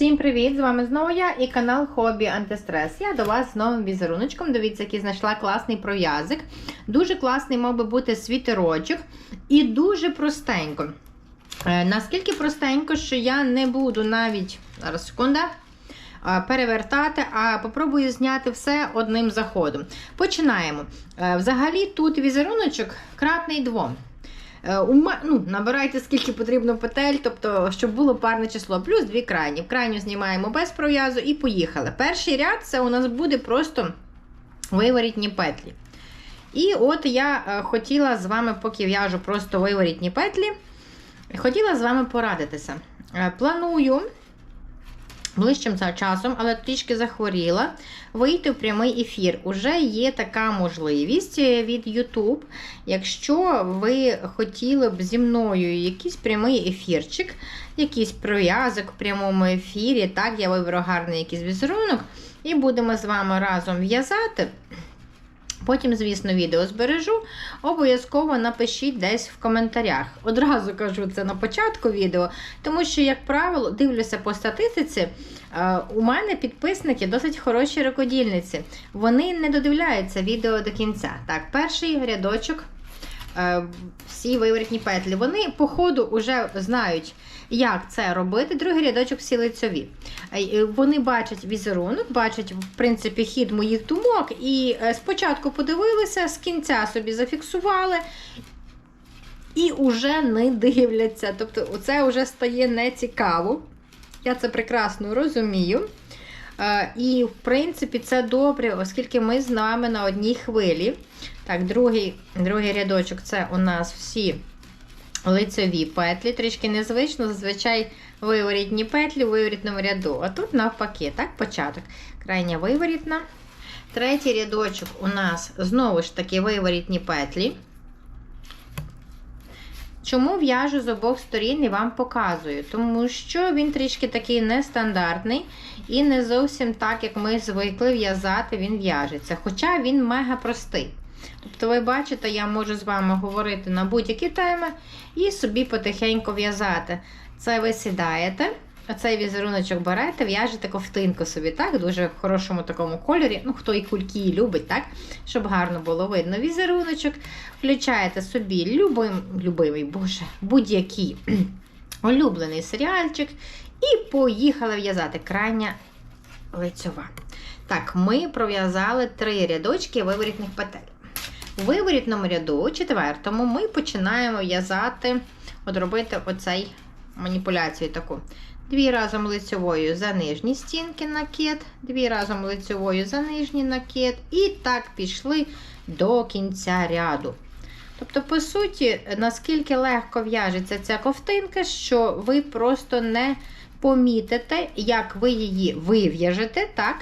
Всім привіт! З вами знову я і канал Хобі Антистрес. Я до вас з новим візеруночком. Дивіться, який знайшла класний пров'язик. Дуже класний мав би бути світерочок. І дуже простенько. Е, наскільки простенько, що я не буду навіть. Зараз секунда. е, Перевертати, а попробую зняти все одним заходом. Починаємо. Е, Взагалі, тут візеруночок кратний двом. Е, ну, набирайте скільки потрібно петель, тобто, щоб було парне число, плюс дві крайні. Крайню знімаємо без пров'язу і поїхали. Перший ряд це у нас буде просто виворітні петлі. І от я е, хотіла з вами, поки в'яжу просто виворітні петлі, хотіла з вами порадитися. Е, Планую ближчим за часом, але трішки захворіла, вийти в прямий ефір. Уже є така можливість е, від YouTube. Якщо ви хотіли б зі мною якийсь прямий ефірчик, якийсь пров'язок в прямому ефірі, так, я виберу гарний якийсь візерунок, і будемо з вами разом в'язати. Потім, звісно, відео збережу. Обов'язково напишіть десь в коментарях. Одразу кажу це на початку відео, тому що, як правило, дивлюся по статистиці. е, У мене підписники досить хороші рукодільниці. Вони не додивляються відео до кінця. Так, перший рядочок. Е, Всі виворітні петлі. Вони, по ходу, вже знають, як це робити. Другий рядочок всі лицьові. Е, Вони бачать візерунок, бачать, в принципі, хід моїх думок. І е, спочатку подивилися, з кінця собі зафіксували. І вже не дивляться. Тобто, це вже стає нецікаво. Я це прекрасно розумію. І, в принципі, це добре, оскільки ми з вами на одній хвилі. Так, другий, другий рядочок це у нас всі лицеві петлі. Трішки незвично, зазвичай виворітні петлі в виворітному ряду. А тут навпаки, так, початок. Крайня виворітна. Третій рядочок у нас знову ж таки виворітні петлі. Чому в'яжу з обох сторін і вам показую? Тому що він трішки такий нестандартний і не зовсім так, як ми звикли в'язати, він в'яжеться. Хоча він мега простий. Тобто, ви бачите, я можу з вами говорити на будь-які теми і собі потихеньку в'язати. Це ви сідаєте, оцей візеруночок берете, в'яжете ковтинку собі, так, дуже в хорошому такому кольорі. Ну, хто і кульки любить, так, щоб гарно було видно візеруночок. Включаєте собі любим, любимий, боже, будь-який улюблений серіальчик. І поїхали в'язати крайня лицьова. Так, ми пров'язали три рядочки виворітних петель. У виворітному ряду, четвертому, ми починаємо в'язати, от робити оцей маніпуляцію таку. Дві разом лицьовою за нижні стінки накид, дві разом лицьовою за нижній накид. І так пішли до кінця ряду. Тобто, по суті, наскільки легко в'яжеться ця ковтинка, що ви просто не помітите, як ви її вив'яжете, так?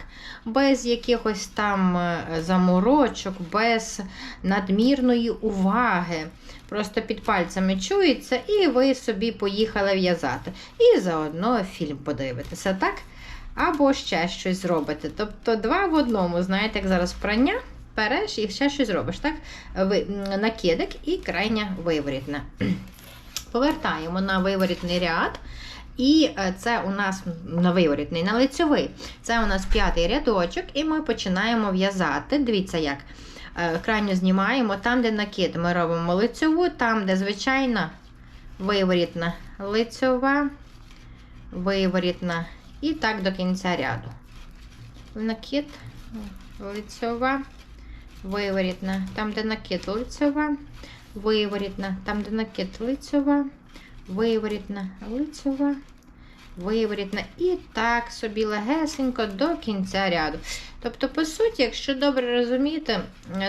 без якихось там е, заморочок, без надмірної уваги. Просто під пальцями чується, і ви собі поїхали в'язати. І заодно фільм подивитеся, так? Або ще щось зробите. Тобто, два в одному, знаєте, як зараз прання. Береш і ще щось робиш, так? Накидок і крайня виворітна. Повертаємо на виворітний ряд. І е, це у нас на виворітний, на лицьовий. Це у нас п'ятий рядочок, і ми починаємо в'язати. Дивіться, як Е, крайню знімаємо. Там, де накид, ми робимо лицьову, там, де звичайна виворітна лицьова, виворітна. І так до кінця ряду. Накид, лицьова, виворітна. Там, де накид лицьова, виворітна. Там, де накид лицьова, виворітна, лицьова, виворітна. І так собі легесенько до кінця ряду. Тобто, по суті, якщо добре розуміти,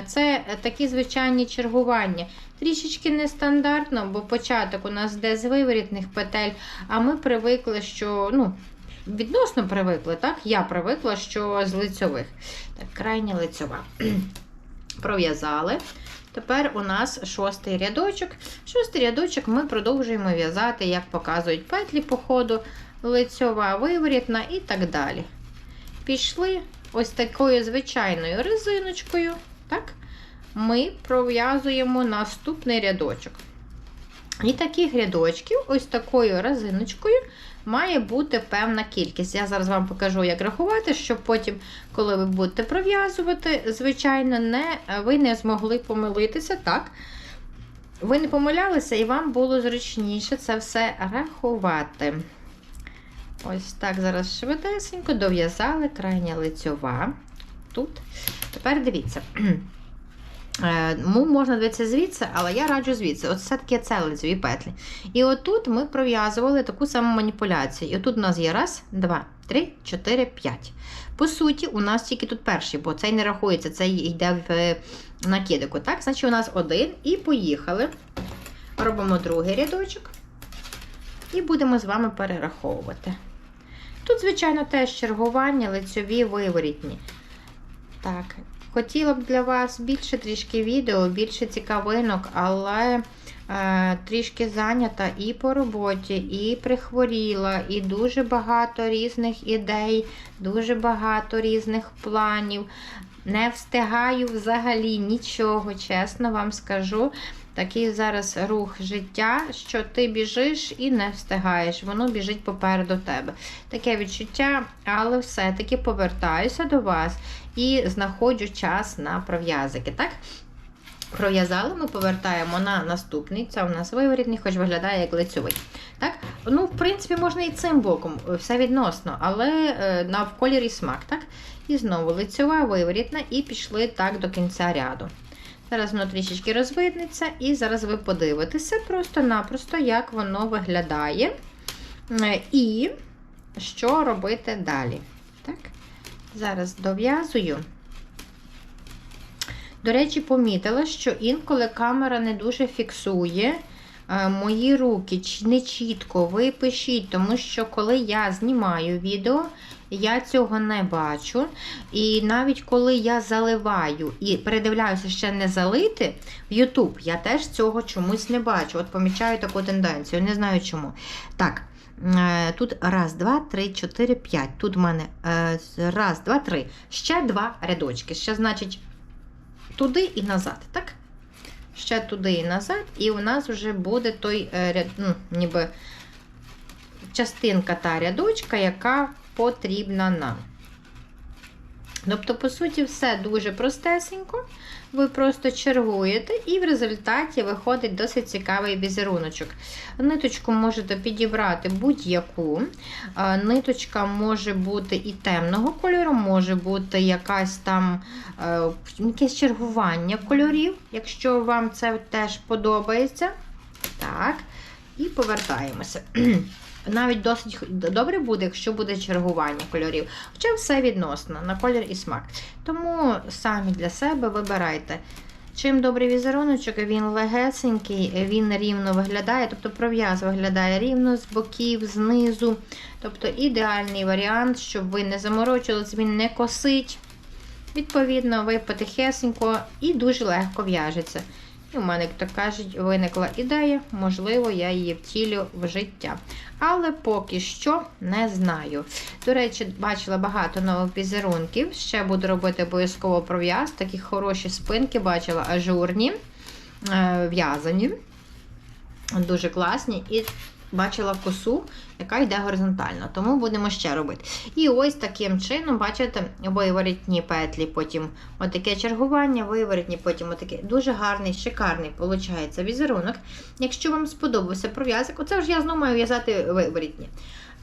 це такі звичайні чергування. Трішечки нестандартно, бо початок у нас йде з виворітних петель, а ми привикли, що. ну, Відносно привикли, так? Я привикла, що з лицьових. Так, крайня лицьова. Пров'язали. Тепер у нас шостий рядочок. Шостий рядочок ми продовжуємо в'язати, як показують петлі по ходу, лицьова, виворітна і так далі. Пішли ось такою звичайною резиночкою. Так? Ми пров'язуємо наступний рядочок. І таких рядочків, ось такою резиночкою, має бути певна кількість. Я зараз вам покажу, як рахувати, щоб потім, коли ви будете пров'язувати, звичайно, не, ви не змогли помилитися, так? Ви не помилялися, і вам було зручніше це все рахувати. Ось так зараз швидесенько дов'язали крайня лицьова. Тут. Тепер дивіться. Е, Ну, можна дивитися звідси, але я раджу звідси. От все-таки це лицеві петлі. І отут ми пров'язували таку саму маніпуляцію. І отут у нас є раз, два, три, чотири, п'ять. По суті, у нас тільки тут перший, бо цей не рахується, цей йде в е, накидику. Так, значить, у нас один. І поїхали. Робимо другий рядочок. І будемо з вами перераховувати. Тут, звичайно, теж чергування, лицьові, виворітні. Так, хотіла б для вас більше трішки відео, більше цікавинок, але е, трішки зайнята і по роботі, і прихворіла, і дуже багато різних ідей, дуже багато різних планів. Не встигаю взагалі нічого, чесно вам скажу. Такий зараз рух життя, що ти біжиш і не встигаєш, воно біжить попереду тебе. Таке відчуття, але все-таки повертаюся до вас і знаходжу час на пров'язики. Так? Пров'язали, ми повертаємо на наступний. Це у нас виворітний, хоч виглядає як лицьовий. Так? Ну, в принципі, можна і цим боком, все відносно, але е, на в кольорі смак. Так? І знову лицьова, виворітна, і пішли так до кінця ряду. Зараз воно трішечки розвиднеться, і зараз ви подивитеся просто-напросто, як воно виглядає. Е, І що робити далі. Так? Зараз дов'язую. До речі, помітила, що інколи камера не дуже фіксує е, мої руки не чітко. Ви пишіть, тому що коли я знімаю відео, я цього не бачу. І навіть коли я заливаю і передивляюся ще не залити в YouTube, я теж цього чомусь не бачу. От помічаю таку тенденцію, не знаю чому. Так. Е, Тут раз, два, три, чотири, п'ять. Тут в мене е, раз, два, три. Ще два рядочки. Ще, значить, туди і назад. так? Ще туди і назад, і у нас вже буде той е, ряд, ну, ніби частинка та рядочка, яка потрібна нам. Тобто, по суті, все дуже простесенько. Ви просто чергуєте, і в результаті виходить досить цікавий візеруночок. Ниточку можете підібрати будь-яку. Ниточка може бути і темного кольору, може бути якась там е, якесь чергування кольорів, якщо вам це теж подобається. Так, і повертаємося. Навіть досить добре буде, якщо буде чергування кольорів. Хоча все відносно на колір і смак. Тому самі для себе вибирайте. Чим добрий візеруночок, він легесенький, він рівно виглядає, тобто пров'яз виглядає рівно з боків, знизу. Тобто ідеальний варіант, щоб ви не заморочувалися, він не косить. Відповідно, ви потихесенько і дуже легко в'яжеться. І у мене, як то кажуть, виникла ідея, можливо, я її втілю в життя. Але поки що не знаю. До речі, бачила багато нових візерунків. Ще буду робити обов'язково пров'яз. Такі хороші спинки бачила ажурні, е, в'язані. Дуже класні. І бачила косу, яка йде горизонтально, тому будемо ще робити. І ось таким чином, бачите, виворітні петлі, потім отаке чергування, виворітні, потім отаке. Дуже гарний, шикарний виходить візерунок. Якщо вам сподобався пров'язок, оце ж я знову маю в'язати виворітні.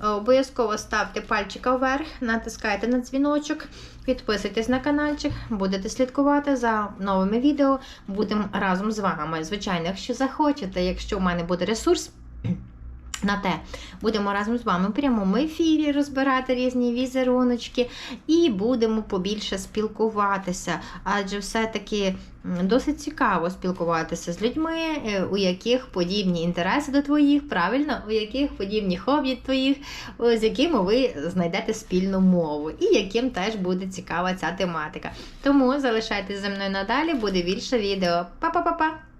Обов'язково ставте пальчика вверх, натискайте на дзвіночок, підписуйтесь на каналчик, будете слідкувати за новими відео. Будемо разом з вами. Звичайно, якщо захочете, якщо в мене буде ресурс. На те, будемо разом з вами в прямому ефірі розбирати різні візеруночки і будемо побільше спілкуватися. Адже все-таки досить цікаво спілкуватися з людьми, е, у яких подібні інтереси до твоїх, правильно, у яких подібні хобі твоїх, з якими ви знайдете спільну мову, і яким теж буде цікава ця тематика. Тому залишайтеся зі мною надалі, буде більше відео. Па-па-па-па!